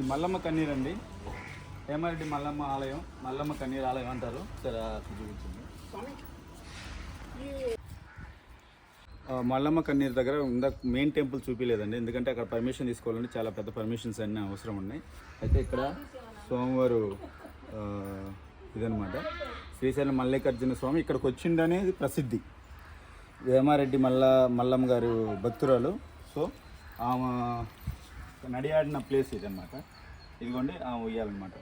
ఇది మల్లమ్మ కన్నీర్ అండి. హేమారెడ్డి మల్లమ్మ ఆలయం మల్లమ్మ కన్నీర్ ఆలయం అంటారు. సరే చూపించండి. మల్లమ్మ కన్నీర్ దగ్గర ఇందాక మెయిన్ టెంపుల్ చూపించలేదండి ఎందుకంటే అక్కడ పర్మిషన్ తీసుకోవాలంటే చాలా పెద్ద పర్మిషన్స్ అన్నీ అవసరం ఉన్నాయి. అయితే ఇక్కడ సోమవారు ఇదనమాట శ్రీశైలం మల్లికార్జున స్వామి ఇక్కడికి వచ్చిండనేది ప్రసిద్ధి. వేమారెడ్డి మల్ల మల్లమ్మ గారు భక్తురాలు. సో ఆమె నడియాడిన ప్లేస్ ఇది అనమాట ఇదిగోండి ఆ ఉయ్యాలన్నమాట.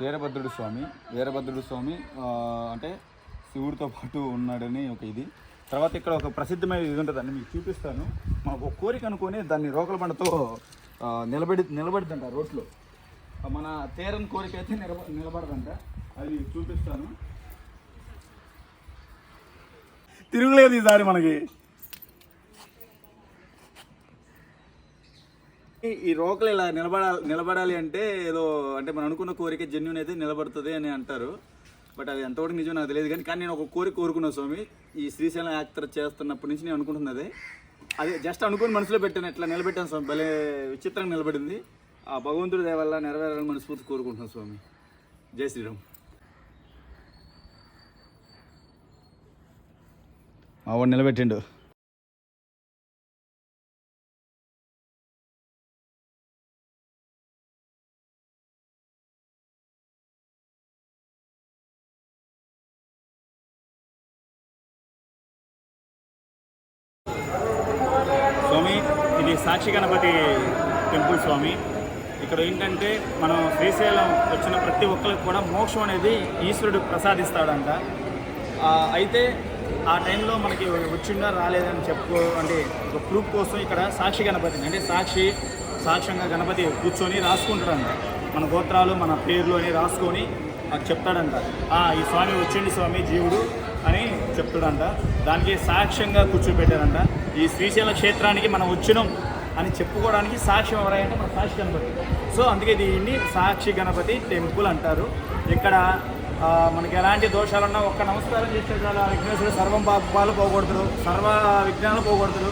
వీరభద్రుడు స్వామి వీరభద్రుడు స్వామి అంటే శివుడితో పాటు ఉన్నాడని ఒక ఇది. తర్వాత ఇక్కడ ఒక ప్రసిద్ధమైన ఇది ఉంటుందండి మీకు చూపిస్తాను. మాకు ఒక కోరిక అనుకొని దాన్ని రోకల బండతో నిలబడి నిలబడిద్దంట రోడ్లో. మన తీరం కోరిక అయితే నిలబ నిలబడదంట. అది చూపిస్తాను. తిరుగులేదు ఈసారి మనకి. ఈ- ఈ రోకలు ఇలా నిలబడాలి నిలబడాలి అంటే ఏదో అంటే మనం అనుకున్న కోరిక జెన్యున్ అయితే నిలబడుతుంది అని అంటారు. బట్ అది ఎంతవరకు నిజం నాకు తెలియదు. కానీ కానీ నేను ఒక కోరిక కోరుకున్నా స్వామి. ఈ శ్రీశైలం యాత్ర చేస్తున్నప్పటి నుంచి నేను అనుకుంటున్నది అది. జస్ట్ అనుకుని మనసులో పెట్టాను. ఎట్లా నిలబెట్టాను స్వామి. భలే విచిత్రంగా నిలబడింది. ఆ భగవంతుడి దయ వల్ల నెరవేరాలని మనస్ఫూర్తి కోరుకుంటున్నాను స్వామి. జై శ్రీరామ్. వాడు నిలబెట్టిండు. స్వామి ఇది సాక్షి గణపతి టెంపుల్ స్వామి. ఇక్కడ ఏంటంటే మనం శ్రీశైలం వచ్చిన ప్రతి ఒక్కరికి కూడా మోక్షం అనేది ఈశ్వరుడు ప్రసాదిస్తాడంట. అయితే ఆ టైంలో మనకి వచ్చిందా రాలేదని చెప్పుకో అంటే ఒక ప్రూఫ్ కోసం ఇక్కడ సాక్షి గణపతి అంటే సాక్షి సాక్ష్యంగా గణపతి కూర్చొని రాసుకుంటాడంట. మన గోత్రాలు మన పేర్లు అని రాసుకొని చెప్తాడంట. "ఆ, ఈ స్వామి వచ్చిండి స్వామి జీవుడు అని చెప్తాడంట. దానికి సాక్ష్యంగా కూర్చోబెట్టారంట. ఈ శ్రీశైల క్షేత్రానికి మనం వచ్చినాం అని చెప్పుకోవడానికి సాక్ష్యం ఎవరైనా మన సాక్షి గణపతి. సో అందుకే దీన్ని సాక్షి గణపతి టెంపుల్ అంటారు. ఇక్కడ మనకి ఎలాంటి దోషాలున్నా ఒక్క నమస్కారం చేస్తే చాలా. విఘ్నేశ్వరుడు సర్వం పాపాలు పోగొడతారు సర్వ విజ్ఞానాలు పోగొడతారు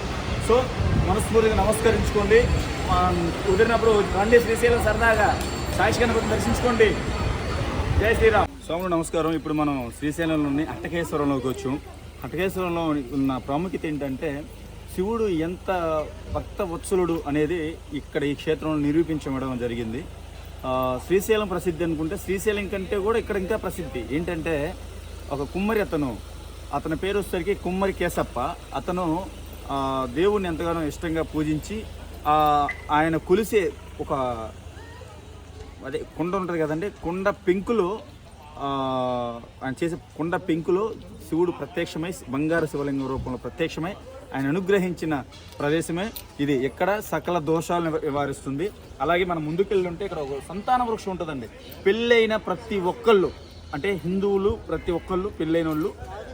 సో మనస్ఫూర్తిగా నమస్కరించుకోండి. కుదిరినప్పుడు రండి శ్రీశైలం సరదాగా. సాక్షి గణపతిని దర్శించుకోండి. జై శ్రీరామ్. స్వాములు నమస్కారం. ఇప్పుడు మనం శ్రీశైలంలోని అట్టకేశ్వరంలోకి వచ్చాం. అట్టకేశ్వరంలో ఉన్న ప్రాముఖ్యత ఏంటంటే శివుడు ఎంత భక్త వత్సలుడు అనేది ఇక్కడ ఈ క్షేత్రంలో నిరూపించడం జరిగింది. శ్రీశైలం ప్రసిద్ధి అనుకుంటే శ్రీశైలం కంటే కూడా ఇక్కడ ఇంకా ప్రసిద్ధి. ఏంటంటే ఒక కుమ్మరి అతను అతని పేరు వచ్చేసరికి కుమ్మరి కేశప్ప. అతను దేవుణ్ణి ఎంతగానో ఇష్టంగా పూజించి ఆయన కొలిసే ఒక అదే కుండ ఉంటుంది కదండి కుండ పెంకులో ఆయన చేసే కుండ పెంకులో శివుడు ప్రత్యక్షమై బంగారు శివలింగం రూపంలో ప్రత్యక్షమై ఆయన అనుగ్రహించిన ప్రదేశమే ఇది. ఎక్కడ సకల దోషాలను నివారిస్తుంది అలాగే మనం ముందుకెళ్ళి ఉంటే ఇక్కడ ఒక సంతాన వృక్షం ఉంటుందండి. పెళ్ళైన ప్రతి ఒక్కళ్ళు అంటే హిందువులు ప్రతి ఒక్కళ్ళు పెళ్ళైన వాళ్ళు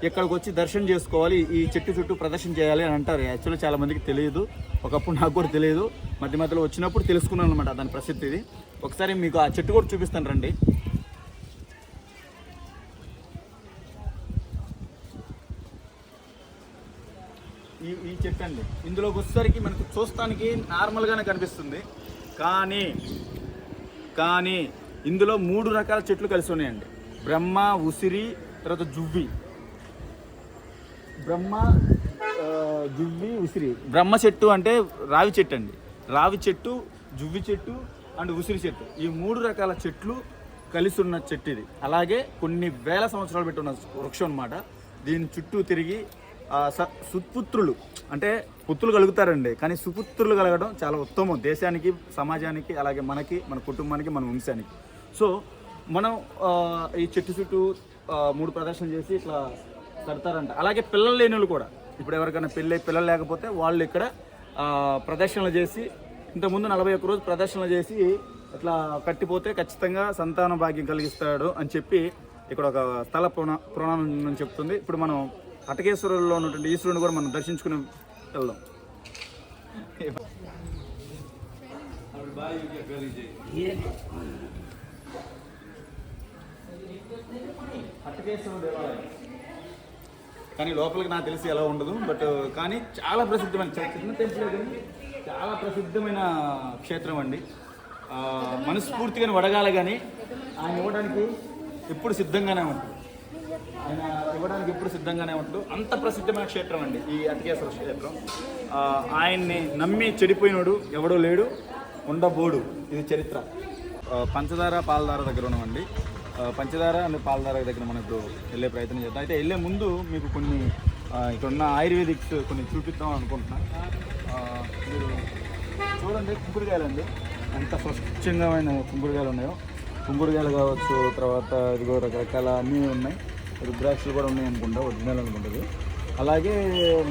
ఇక్కడికి వచ్చి దర్శనం చేసుకోవాలి ఈ చెట్టు చుట్టూ ప్రదర్శన చేయాలి అని అంటారు. యాక్చువల్లీ చాలా మందికి తెలియదు. ఒకప్పుడు నాకు కూడా తెలియదు. మధ్య మధ్యలో వచ్చినప్పుడు తెలుసుకున్నాను అనమాట దాని ప్రసిద్ధి ఇది. ఒకసారి మీకు ఆ చెట్టు కూడా చూపిస్తాను రండి. ఈ ఈ చెట్టు అండి ఇందులోకి వచ్చేసరికి మనకు చూస్తానికి నార్మల్గానే కనిపిస్తుంది. కానీ కానీ ఇందులో మూడు రకాల చెట్లు కలిసి ఉన్నాయండి. బ్రహ్మ ఉసిరి తర్వాత జువ్వి. బ్రహ్మ జువ్వి ఉసిరి. బ్రహ్మ చెట్టు అంటే రావి చెట్టు అండి. రావి చెట్టు జువ్వి చెట్టు అండ్ ఉసిరి చెట్టు. ఈ మూడు రకాల చెట్లు కలిసి ఉన్న చెట్టు ఇది. అలాగే కొన్ని వేల సంవత్సరాలు పెట్టి ఉన్న వృక్షం అనమాట దీని చుట్టూ తిరిగి సుపుత్రులు. అంటే పుత్రులు కలుగుతారండి. కానీ సుపుత్రులు కలగడం చాలా ఉత్తమం. దేశానికి సమాజానికి అలాగే మనకి మన కుటుంబానికి మన వంశానికి. సో మనం ఈ చెట్టు చుట్టూ మూడు ప్రదర్శనలు చేసి ఇట్లా కడతారంట. అలాగే పిల్లలు లేని వాళ్ళు కూడా. ఇప్పుడు ఎవరికైనా పెళ్ళి పిల్లలు లేకపోతే వాళ్ళు ఇక్కడ ప్రదర్శనలు చేసి ఇంతకుముందు నలభై ఒక్క రోజు ప్రదర్శనలు చేసి ఇట్లా కట్టిపోతే ఖచ్చితంగా సంతాన భాగ్యం కలిగిస్తాడు అని చెప్పి ఇక్కడ ఒక స్థల పునా పురాణం చెప్తుంది. ఇప్పుడు మనం అటకేశ్వరంలో ఉన్నటువంటి ఈశ్వరుని కూడా మనం దర్శించుకుని వెళ్దాం. అటకేశ్వర దేవాలయం. కానీ లోపలికి నాకు తెలిసి ఎలా ఉండదు బట్ కానీ చాలా ప్రసిద్ధమైన చిన్న టెంపుల్ కానీ చాలా ప్రసిద్ధమైన క్షేత్రం అండి. మనస్ఫూర్తిగా వడగాలి కానీ ఆయన ఇవ్వడానికి ఎప్పుడు సిద్ధంగానే ఉంటుంది ఆయన ఇవ్వడానికి ఎప్పుడు సిద్ధంగానే ఉంటాడు అంత ప్రసిద్ధమైన క్షేత్రం అండి ఈ అతికేశ్వర క్షేత్రం. ఆయన్ని నమ్మి చెడిపోయినోడు ఎవడో లేడు ఉండబోడు. ఇది చరిత్ర. పంచదార పాలదార దగ్గర ఉన్నామండి. పంచదార అండ్ పాలదార దగ్గర మనం ఇప్పుడు వెళ్ళే ప్రయత్నం చేద్దాం. అయితే వెళ్ళే ముందు మీకు కొన్ని ఇక్కడ ఉన్న ఆయుర్వేదిక్స్ కొన్ని చూపిద్దాం అనుకుంటున్నాను మీరు చూడండి కుంకుడుకాయలండి ఎంత స్వచ్ఛంగా కుంకుడుకాయలు ఉన్నాయో. కుంకుడుకాయలు కావచ్చు తర్వాత ఇదిగో రకరకాల అన్నీ ఉన్నాయి. రుద్రాక్షలు కూడా ఉన్నాయి అనుకుంటా ఒరిజినల్ అనుకుంటుంది అలాగే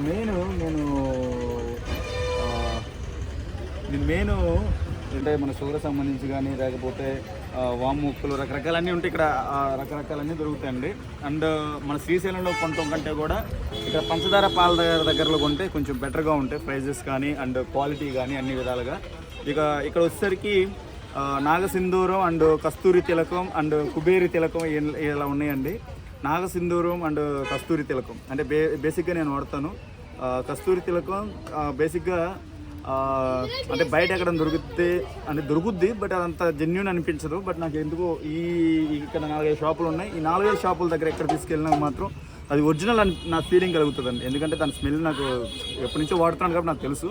మెయిన్ నేను నేను మెయిన్ అంటే మన షుగర్ సంబంధించి కానీ లేకపోతే ఆ, వాము ముక్కలు రకరకాలన్నీ ఉంటాయి ఇక్కడ. రకరకాలన్నీ దొరుకుతాయండి. అండ్ మన శ్రీశైలంలో కొనటం కంటే కూడా ఇక్కడ పంచదార పాల దగ్గర దగ్గరలో కొంటే కొంచెం బెటర్గా ఉంటాయి ప్రైజెస్ కానీ అండ్ క్వాలిటీ కానీ అన్ని విధాలుగా. ఇక ఇక్కడ వచ్చేసరికి నాగసింధూరం అండ్ కస్తూరి తిలకం అండ్ కుబేరి తిలకం ఇలా ఉన్నాయండి. నాగసింధూరం అండ్ కస్తూరి తిలకం. అంటే బే బేసిక్గా నేను వాడతాను. కస్తూరి తిలకం బేసిక్గా అంటే బయట ఎక్కడ దొరుకుతే అంటే దొరుకుద్ది బట్ అదంత జెన్యున్ అనిపించదు. బట్ నాకు ఎందుకో ఈ ఇక్కడ నాలుగైదు షాపులు ఉన్నాయి. ఈ నాలుగైదు షాపుల దగ్గర ఎక్కడ తీసుకెళ్ళినా మాత్రం అది ఒరిజినల్ అని నా ఫీలింగ్ కలుగుతుందండి. ఎందుకంటే దాని స్మెల్ నాకు ఎప్పటి నుంచో వాడుతున్నాను కాబట్టి నాకు తెలుసు.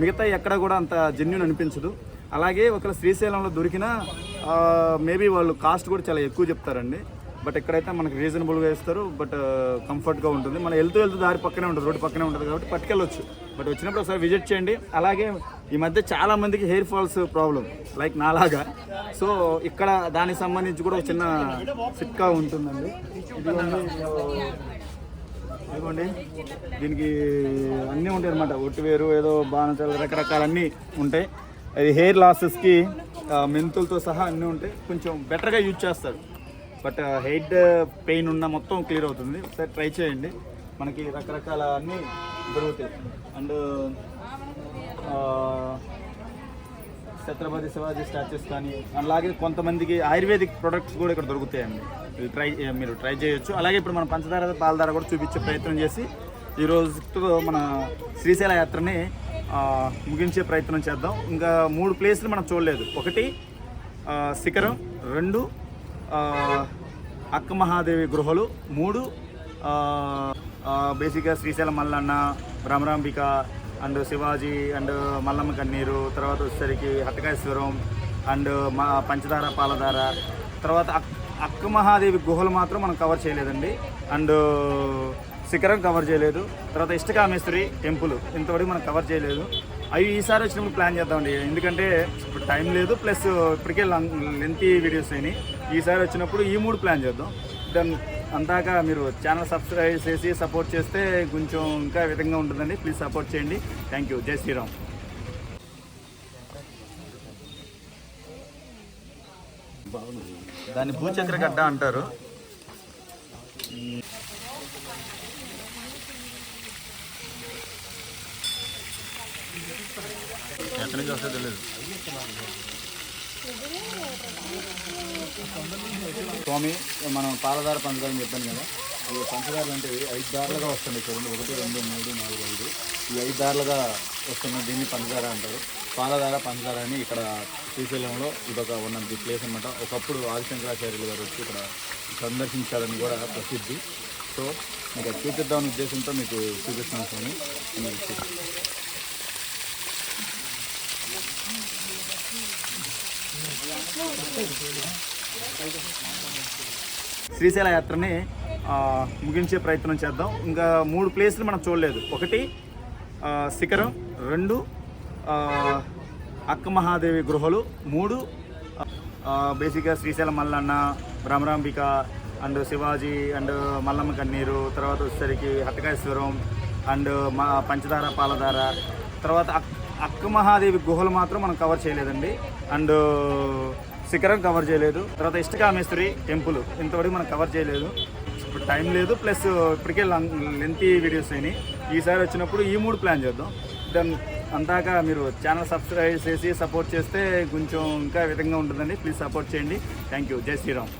మిగతా ఎక్కడ కూడా అంత జెన్యున్ అనిపించదు. అలాగే ఒకవేళ శ్రీశైలంలో దొరికినా మేబీ వాళ్ళు కాస్ట్ కూడా చాలా ఎక్కువ చెప్తారండి. బట్ ఇక్కడైతే మనకి రీజనబుల్గా ఇస్తారు బట్ కంఫర్ట్గా ఉంటుంది. మన వెళ్తూ వెళ్తూ దారి పక్కనే ఉంటుంది రోడ్డు పక్కనే ఉంటుంది కాబట్టి పట్టుకెళ్ళొచ్చు. బట్ వచ్చినప్పుడు ఒకసారి విజిట్ చేయండి. అలాగే ఈ మధ్య చాలా మందికి హెయిర్ ఫాల్స్ ప్రాబ్లం లైక్ నాలాగా. సో ఇక్కడ దానికి సంబంధించి కూడా ఒక చిన్న సిట్కా ఉంటుందండి. ఇదిగోండి. ఇదిగోండి. దీనికి అన్నీ ఉంటాయి అనమాట ఒట్టివేరు ఏదో బాణచాలు రకరకాల అన్నీ ఉంటాయి. అది హెయిర్ లాసెస్కి మెంతులతో సహా అన్నీ ఉంటాయి. కొంచెం బెటర్గా యూజ్ చేస్తారు. బట్ హెడ్ పెయిన్ ఉన్న మొత్తం క్లియర్ అవుతుంది. ఒకసారి ట్రై చేయండి. మనకి రకరకాల అన్నీ దొరుకుతాయి. అండ్ ఛత్రపతి శివాజీ స్టాచ్యూస్ కానీ అలాగే కొంతమందికి ఆయుర్వేదిక్ ప్రొడక్ట్స్ కూడా ఇక్కడ దొరుకుతాయండి. ఇది ట్రై మీరు ట్రై చేయొచ్చు. అలాగే ఇప్పుడు మనం పంచదార పాలదార కూడా చూపించే ప్రయత్నం చేసి ఈ రోజుతో మన శ్రీశైల యాత్రని ముగించే ప్రయత్నం చేద్దాం. ఇంకా మూడు ప్లేస్లు మనం చూడలేదు. ఒకటి శిఖరం. రెండు అక్క మహాదేవి గృహలు మూడు బేసిక్గా శ్రీశైలం మల్లన్న భ్రమరాంబిక అండ్ శివాజీ అండ్ మల్లమ్మ కన్నీరు తర్వాత వచ్చేసరికి హతకాశ్వరం అండ్ మా పంచదార పాలదార. తర్వాత అక్- అక్క మహాదేవి గుహలు మాత్రం మనం కవర్ చేయలేదండి. అండ్ శిఖరం కవర్ చేయలేదు. తర్వాత ఇష్టకామేశ్వరి టెంపుల్ ఇంతవరకు మనం కవర్ చేయలేదు. అవి ఈసారి వచ్చినప్పుడు ప్లాన్ చేద్దామండి. ఎందుకంటే ఇప్పుడు టైం లేదు ప్లస్ ఇప్పటికే లెంతీ వీడియోస్ అయినాయి. ఈసారి వచ్చినప్పుడు ఈ మూడు ప్లాన్ చేద్దాం. దాని అందాక మీరు ఛానల్ సబ్స్క్రైబ్ చేసి సపోర్ట్ చేస్తే కొంచెం ఇంకా విధంగా ఉంటుందండి. ప్లీజ్ సపోర్ట్ చేయండి. థ్యాంక్ యూ జై శ్రీరామ్ దాన్ని భూచక్ర గడ్డ అంటారు. ఎక్కడి నుంచి వస్తుందో తెలియదు స్వామి మనం పాలధార పంచదార అని చెప్పాను కదా ఈ పంచదారలు అంటే ఐదు దారులుగా వస్తున్నాయి చూడండి ఒకటి రెండు మూడు నాలుగు ఐదు. ఈ ఐదు దారులుగా వస్తున్న దీన్ని పంచదార అంటారు. పాలధార పంచదార అని ఇక్కడ శ్రీశైలంలో ఇదొక ఉన్న ప్లేస్ అనమాట ఒకప్పుడు ఆదిశంకరాచార్యులు గారు వచ్చి ఇక్కడ సందర్శించాలని కూడా ప్రసిద్ధి. సో మీకు చూపిద్దామనే ఉద్దేశంతో మీకు చూపిస్తాను స్వామి మీకు చూపిస్తాను. శ్రీశైల యాత్రని ముగించే ప్రయత్నం చేద్దాం. ఇంకా మూడు ప్లేసులు మనం చూడలేదు. ఒకటి శిఖరం. రెండు అక్క మహాదేవి గృహలు. మూడు బేసిక్గా శ్రీశైలం మల్లన్న భ్రమరాంబిక అండ్ శివాజీ అండ్ మల్లమ్మ కన్నీరు. తర్వాత వచ్చేసరికి హతకాశ్వరం అండ్ మా పంచదార పాలదార. తర్వాత అక్- అక్క మహాదేవి గుహలు మాత్రం మనం కవర్ చేయలేదండి. అండ్ శిఖరం కవర్ చేయలేదు. తర్వాత ఇష్టకామేశ్వరి టెంపుల్ ఇంతవరకు మనం కవర్ చేయలేదు. ఇప్పుడు టైం లేదు ప్లస్ ఇప్పటికే లెంతీ వీడియోస్ అయినాయి. ఈసారి వచ్చినప్పుడు ఈ మూడు ప్లాన్ చేద్దాం. దాని అందాక మీరు ఛానల్ సబ్స్క్రైబ్ చేసి సపోర్ట్ చేస్తే కొంచెం ఇంకా విధంగా ఉంటుందండి. ప్లీజ్ సపోర్ట్ చేయండి. థ్యాంక్ యూ జై శ్రీరామ్.